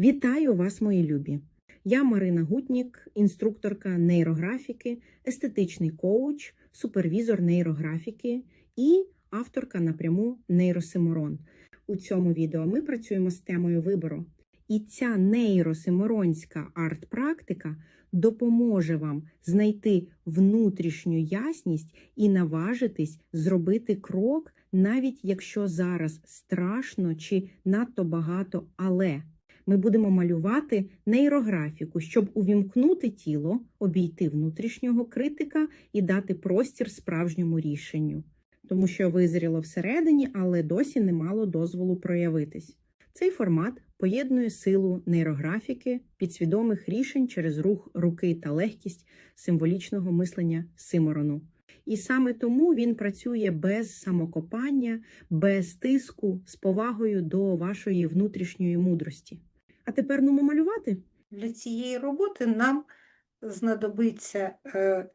Вітаю вас, мої любі! Я Марина Гутнік, інструкторка нейрографіки, естетичний коуч, супервізор нейрографіки і авторка напряму Нейросиморон. У цьому відео ми працюємо з темою вибору. І ця нейросиморонська арт-практика допоможе вам знайти внутрішню ясність і наважитись зробити крок, навіть якщо зараз страшно чи надто багато але. Ми будемо малювати нейрографіку, щоб увімкнути тіло, обійти внутрішнього критика і дати простір справжньому рішенню, тому що визріло всередині, але досі не мало дозволу проявитись. Цей формат поєднує силу нейрографіки, підсвідомих рішень через рух руки та легкість символічного мислення Симорону. І саме тому він працює без самокопання, без тиску, з повагою до вашої внутрішньої мудрості. А тепер ну малювати. Для цієї роботи нам знадобиться е,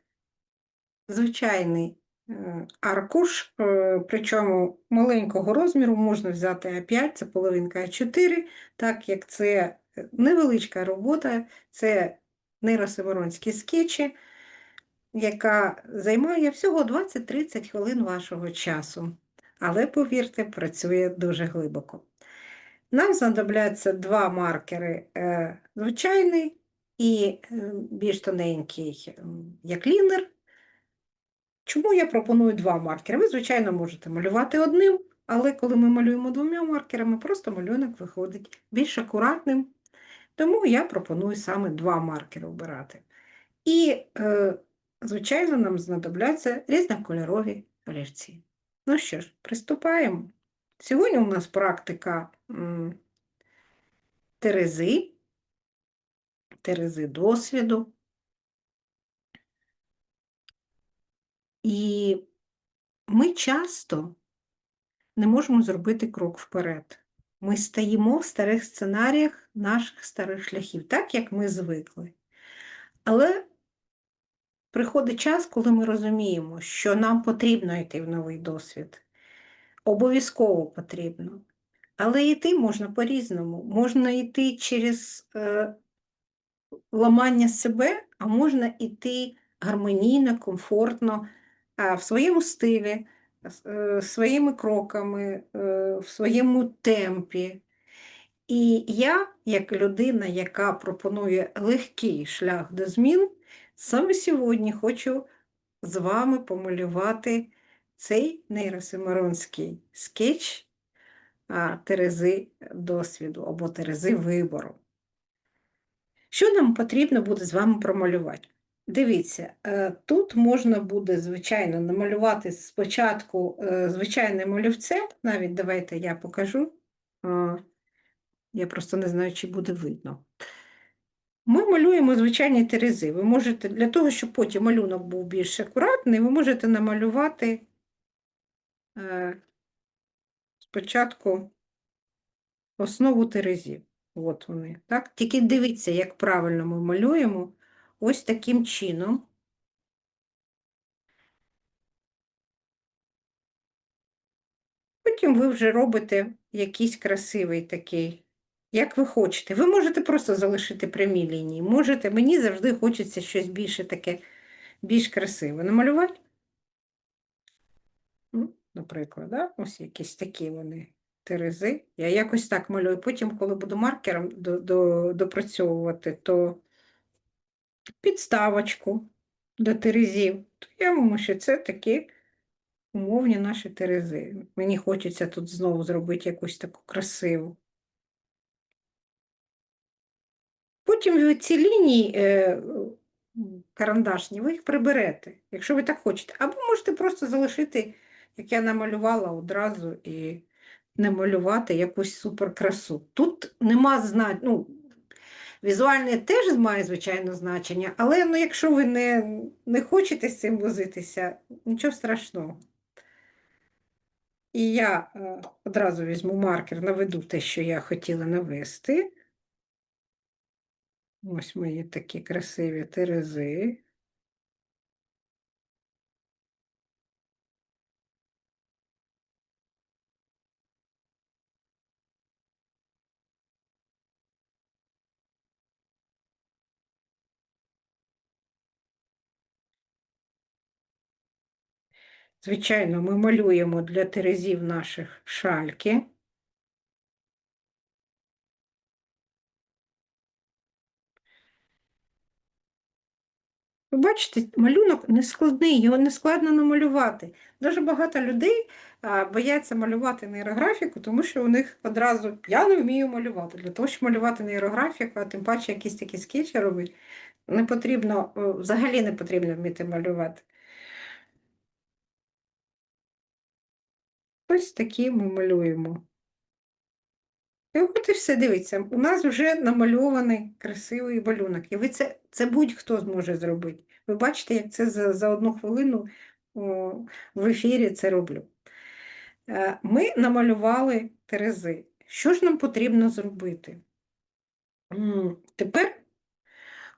звичайний е, аркуш, е, причому маленького розміру можна взяти А5, це половинка А4, так як це невеличка робота, це нейросиворонські скетчі, яка займає всього 20-30 хвилин вашого часу. Але, повірте, працює дуже глибоко. Нам знадобляться два маркери е, звичайний і е, більш тоненький, як лінер. Чому я пропоную два маркери? Ви, звичайно, можете малювати одним, але коли ми малюємо двома маркерами, просто малюнок виходить більш акуратним. Тому я пропоную саме два маркери обирати. І, е, звичайно, нам знадобляться різнокольорові олівці. Ну що ж, приступаємо. Сьогодні у нас практика терези, терези досвіду. І ми часто не можемо зробити крок вперед. Ми стаємо в старих сценаріях наших старих шляхів, так як ми звикли. Але приходить час, коли ми розуміємо, що нам потрібно йти в новий досвід. Обов'язково потрібно. Але йти можна по-різному. Можна йти через е, ламання себе, а можна йти гармонійно, комфортно, а в своєму стилі, е, своїми кроками, е, в своєму темпі. І я, як людина, яка пропонує легкий шлях до змін, саме сьогодні хочу з вами помалювати цей нейросимаронський скетч Терези досвіду або Терези вибору. Що нам потрібно буде з вами промалювати? Дивіться, е, тут можна буде, звичайно, намалювати спочатку е, звичайним олівцем, навіть давайте я покажу. Я просто не знаю, чи буде видно. Ми малюємо звичайні терези. Ви можете, для того, щоб потім малюнок був більш акуратний, ви можете намалювати спочатку основу терезів. От вони. Так? Тільки дивіться, як правильно ми малюємо ось таким чином. Потім ви вже робите якийсь красивий такий, як ви хочете. Ви можете просто залишити прямі лінії. Можете, мені завжди хочеться щось більше таке, більш красиве. Намалювати? Наприклад, да? ось якісь такі вони терези. Я якось так малюю. Потім, коли буду маркером до, до, допрацьовувати, то підставочку до терезів, то я думаю, що це такі умовні наші терези. Мені хочеться тут знову зробити якусь таку красиву. Потім ці лінії е, карандашні, ви їх приберете, якщо ви так хочете. Або можете просто залишити, як я намалювала одразу, і не малювати якусь суперкрасу. Тут нема знань, ну, візуальне теж має, звичайно, значення, але ну, якщо ви не, не хочете з цим возитися, нічого страшного. І я е, одразу візьму маркер, наведу те, що я хотіла навести. Ось мої такі красиві терези. Звичайно, ми малюємо для терезів наших шальки. Ви бачите, малюнок не складний, його не складно намалювати. Дуже багато людей бояться малювати нейрографіку, тому що у них одразу я не вмію малювати. Для того, щоб малювати нейрографіку, а тим паче якісь такі скетчі робити, не потрібно, взагалі не потрібно вміти малювати. Ось такі ми малюємо. І от і все, дивіться, у нас вже намальований красивий малюнок. І ви це, це будь-хто зможе зробити. Ви бачите, як це за, за одну хвилину о, в ефірі це роблю. Е, Ми намалювали терези. Що ж нам потрібно зробити? Тепер,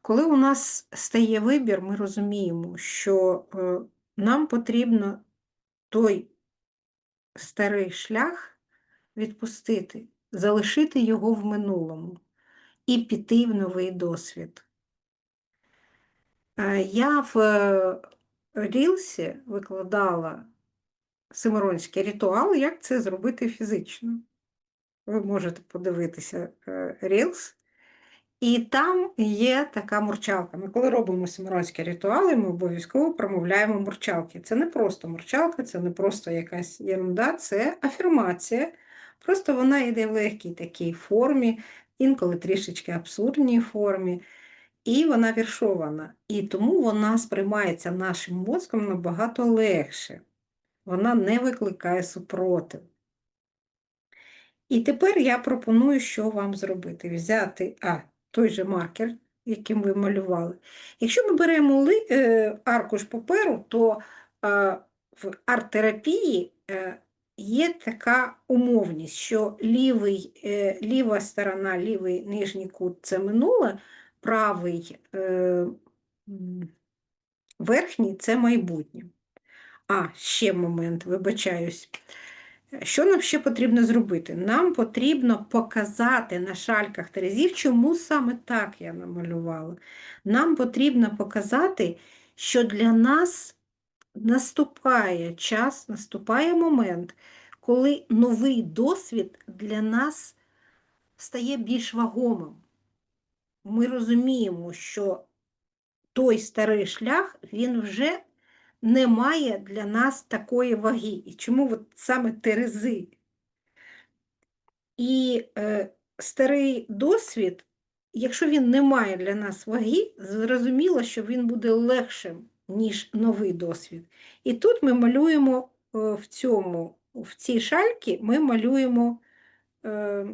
коли у нас стає вибір, ми розуміємо, що е, нам потрібно той старий шлях відпустити, залишити його в минулому і піти в новий досвід. Е, Я в е, Рілсі викладала Симоронський ритуал, як це зробити фізично. Ви можете подивитися е, Reels. І там є така мурчалка. Ми коли робимо симоронські ритуали, ми обов'язково промовляємо мурчалки. Це не просто мурчалка, це не просто якась ерунда, це афірмація. Просто вона йде в легкій такій формі, інколи трішечки абсурдній формі, і вона віршована. І тому вона сприймається нашим мозком набагато легше. Вона не викликає супротив. І тепер я пропоную, що вам зробити. Взяти а, той же маркер, яким ви малювали. Якщо ми беремо ли, е, аркуш паперу, то е, в арт-терапії е, є така умовність, що лівий, е, ліва сторона, лівий нижній кут це минуле, правий е, верхній це майбутнє. А, ще момент, вибачаюсь. Що нам ще потрібно зробити? Нам потрібно показати на шальках терезів, чому саме так я намалювала. Нам потрібно показати, що для нас наступає час, наступає момент, коли новий досвід для нас стає більш вагомим. Ми розуміємо, що той старий шлях, він вже не має для нас такої ваги. І чому от саме терези? І е, старий досвід, якщо він не має для нас ваги, зрозуміло, що він буде легшим, ніж новий досвід. І тут ми малюємо е, в цьому, в цій шальці ми малюємо е,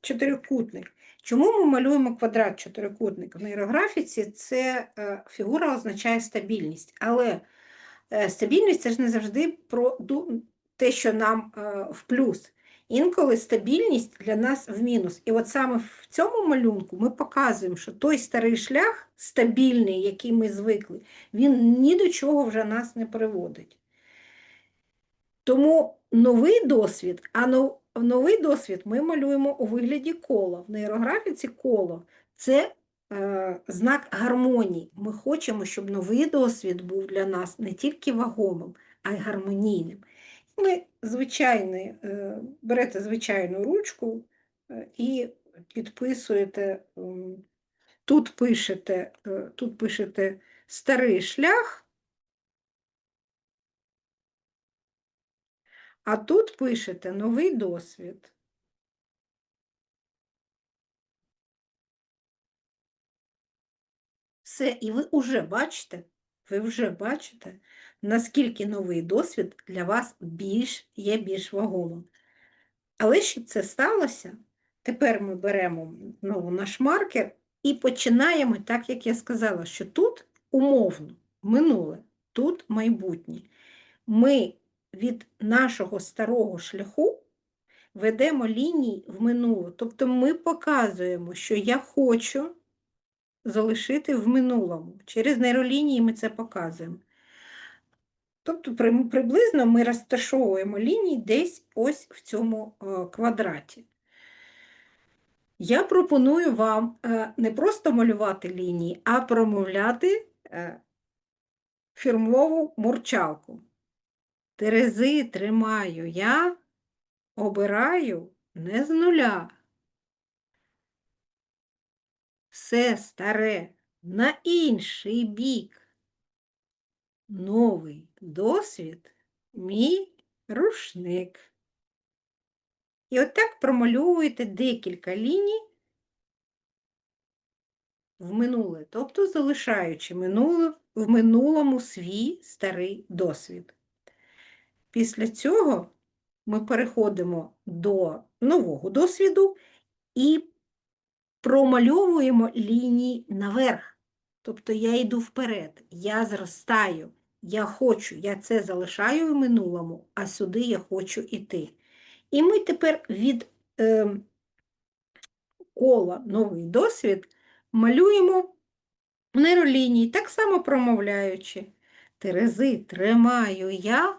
чотирикутник. Чому ми малюємо квадрат чотирикутник? В нейрографіці це е, фігура означає стабільність, але Стабільність це ж не завжди про те, що нам е, в плюс. Інколи стабільність для нас в мінус. І от саме в цьому малюнку ми показуємо, що той старий шлях, стабільний, який ми звикли, він ні до чого вже нас не приводить. Тому новий досвід, а новий досвід ми малюємо у вигляді кола. В нейрографіці коло це е, знак гармонії. Ми хочемо, щоб новий досвід був для нас не тільки вагомим, а й гармонійним. Ми звичайний, е, берете звичайну ручку е, і підписуєте, тут пишете, е, тут пишете старий шлях, а тут пишете новий досвід. Все, і ви вже бачите, ви вже бачите, наскільки новий досвід для вас більш є більш вагомим. Але щоб це сталося, тепер ми беремо знову наш маркер і починаємо, так як я сказала, що тут умовно минуле, тут майбутнє. Ми від нашого старого шляху ведемо лінії в минуле. Тобто ми показуємо, що я хочу залишити в минулому. Через нейролінії ми це показуємо. Тобто приблизно ми розташовуємо лінії десь ось в цьому е, квадраті. Я пропоную вам е, не просто малювати лінії, а промовляти е, фірмову мурчалку. Терези тримаю я, обираю не з нуля. Все старе на інший бік. Новий досвід мій рушник. І отак промальовуєте декілька ліній в минуле, тобто залишаючи минуле, в минулому свій старий досвід. Після цього ми переходимо до нового досвіду і промальовуємо лінії наверх. Тобто я йду вперед, я зростаю, я хочу, я це залишаю в минулому, а сюди я хочу йти. І ми тепер від е, кола новий досвід малюємо нейролінії, так само промовляючи. Терези тримаю я,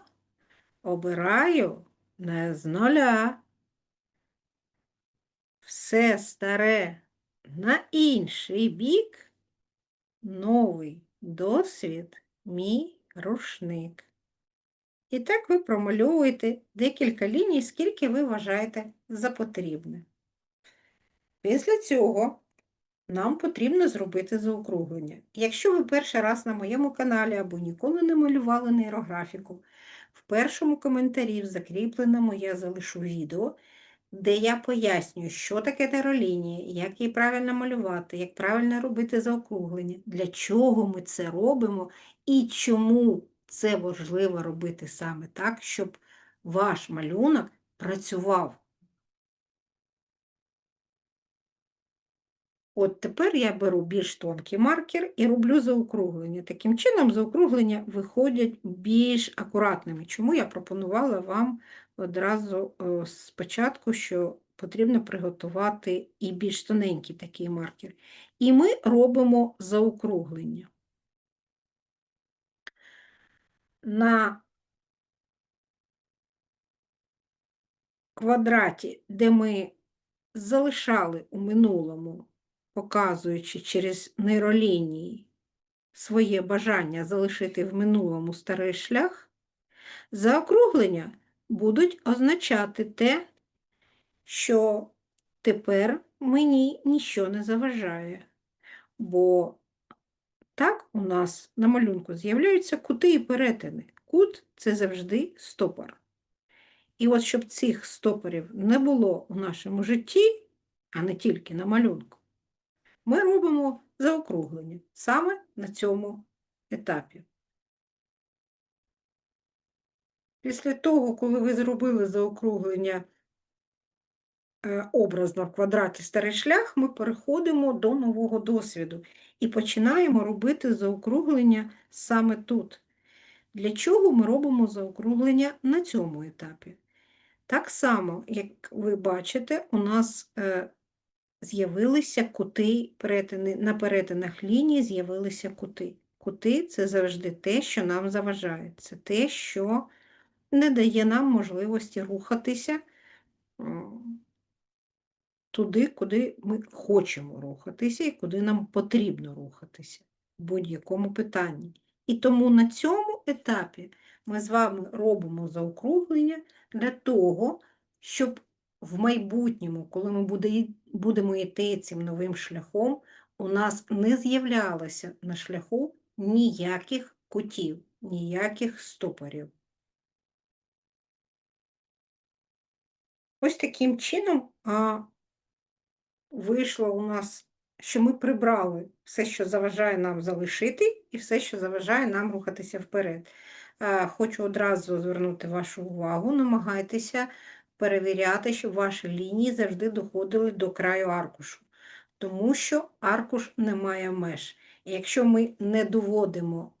обираю не з нуля. Все старе на інший бік, новий досвід, мій рушник. І так ви промальовуєте декілька ліній, скільки ви вважаєте за потрібне. Після цього нам потрібно зробити заокруглення. Якщо ви перший раз на моєму каналі або ніколи не малювали нейрографіку, в першому коментарі в закріпленому я залишу відео, де я пояснюю, що таке нейролінія, як її правильно малювати, як правильно робити заокруглення, для чого ми це робимо і чому це важливо робити саме так, щоб ваш малюнок працював. От тепер я беру більш тонкий маркер і роблю заокруглення. Таким чином, заокруглення виходять більш акуратними. Чому я пропонувала вам одразу е, спочатку, що потрібно приготувати і більш тоненький такий маркер. І ми робимо заокруглення. На квадраті, де ми залишали у минулому, показуючи через нейролінії своє бажання залишити в минулому старий шлях, заокруглення будуть означати те, що тепер мені нічого не заважає, бо так у нас на малюнку з'являються кути і перетини. Кут це завжди стопор. І от щоб цих стопорів не було у нашому житті, а не тільки на малюнку, ми робимо заокруглення саме на цьому етапі. Після того, коли ви зробили заокруглення е, образно в квадраті старий шлях, ми переходимо до нового досвіду і починаємо робити заокруглення саме тут. Для чого ми робимо заокруглення на цьому етапі? Так само, як ви бачите, у нас е, з'явилися кути перетини, на перетинах лінії з'явилися кути. Кути це завжди те, що нам заважає. Це те, що не дає нам можливості рухатися туди, куди ми хочемо рухатися і куди нам потрібно рухатися в будь-якому питанні. І тому на цьому етапі ми з вами робимо заокруглення для того, щоб в майбутньому, коли ми будемо йти цим новим шляхом, у нас не з'являлося на шляху ніяких кутів, ніяких стопорів. Ось таким чином а, вийшло у нас, що ми прибрали все, що заважає нам залишити, і все, що заважає нам рухатися вперед. А, хочу одразу звернути вашу увагу, намагайтеся перевіряти, щоб ваші лінії завжди доходили до краю аркушу, тому що аркуш не має меж. І якщо ми не доводимо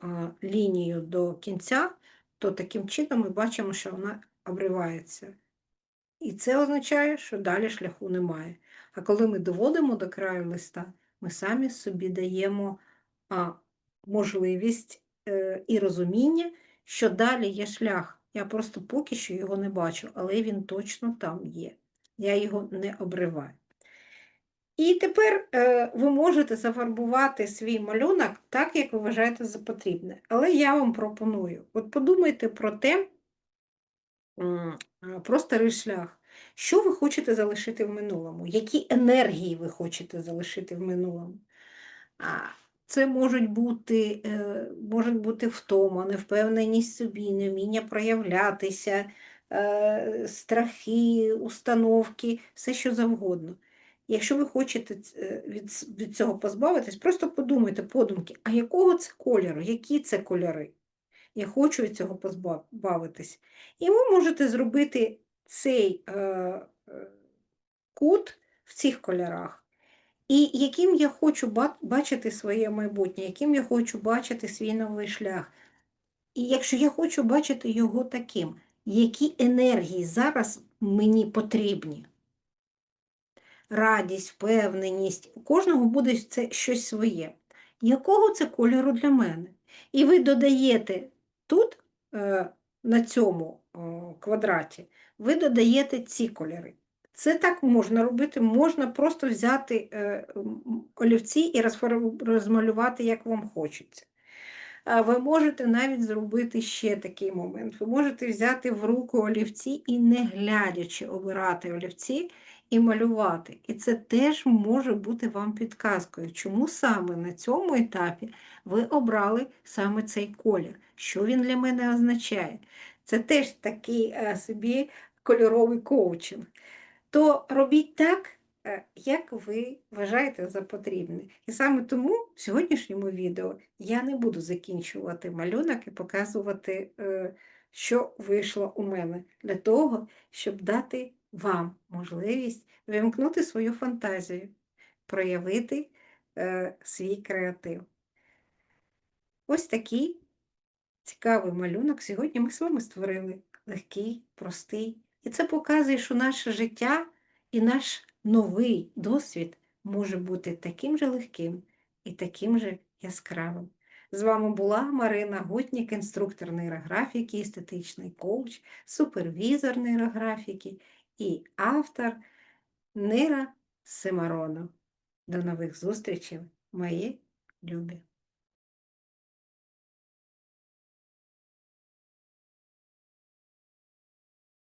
лінію до кінця, то таким чином ми бачимо, що вона обривається. І це означає, що далі шляху немає. А коли ми доводимо до краю листа, ми самі собі даємо а, можливість е, і розуміння, що далі є шлях. Я просто поки що його не бачу, але він точно там є. Я його не обриваю. І тепер е, ви можете зафарбувати свій малюнок так, як ви вважаєте за потрібне. Але я вам пропоную: от подумайте про те, про старий шлях. Що ви хочете залишити в минулому? Які енергії ви хочете залишити в минулому? Це можуть бути, е, можуть бути втома, невпевненість собі, невміння проявлятися, е, страхи, установки, все що завгодно. Якщо ви хочете е, від, від цього позбавитись, просто подумайте подумки, а якого це кольору, які це кольори? Я хочу від цього позбавитись. І ви можете зробити цей е, кут в цих кольорах. І яким я хочу бачити своє майбутнє, яким я хочу бачити свій новий шлях. І якщо я хочу бачити його таким, які енергії зараз мені потрібні? Радість, впевненість, у кожного буде це щось своє. Якого це кольору для мене? І ви додаєте тут, е, на цьому квадраті, ви додаєте ці кольори. Це так можна робити, можна просто взяти е, олівці і розмалювати, як вам хочеться. Ви можете навіть зробити ще такий момент. Ви можете взяти в руку олівці і, не глядячи, обирати олівці і малювати. І це теж може бути вам підказкою, чому саме на цьому етапі ви обрали саме цей колір, що він для мене означає. Це теж такий е, собі кольоровий коучинг. То робіть так, е, як ви вважаєте за потрібне. І саме тому в сьогоднішньому відео я не буду закінчувати малюнок і показувати, е, що вийшло у мене, для того, щоб дати вам можливість вимкнути свою фантазію, проявити е, свій креатив. Ось такий цікавий малюнок сьогодні ми з вами створили. Легкий, простий. І це показує, що наше життя і наш новий досвід може бути таким же легким і таким же яскравим. З вами була Марина Гутнік, інструктор нейрографіки, естетичний коуч, супервізор нейрографіки і автор Нейра Семарону. До нових зустрічей, мої любі!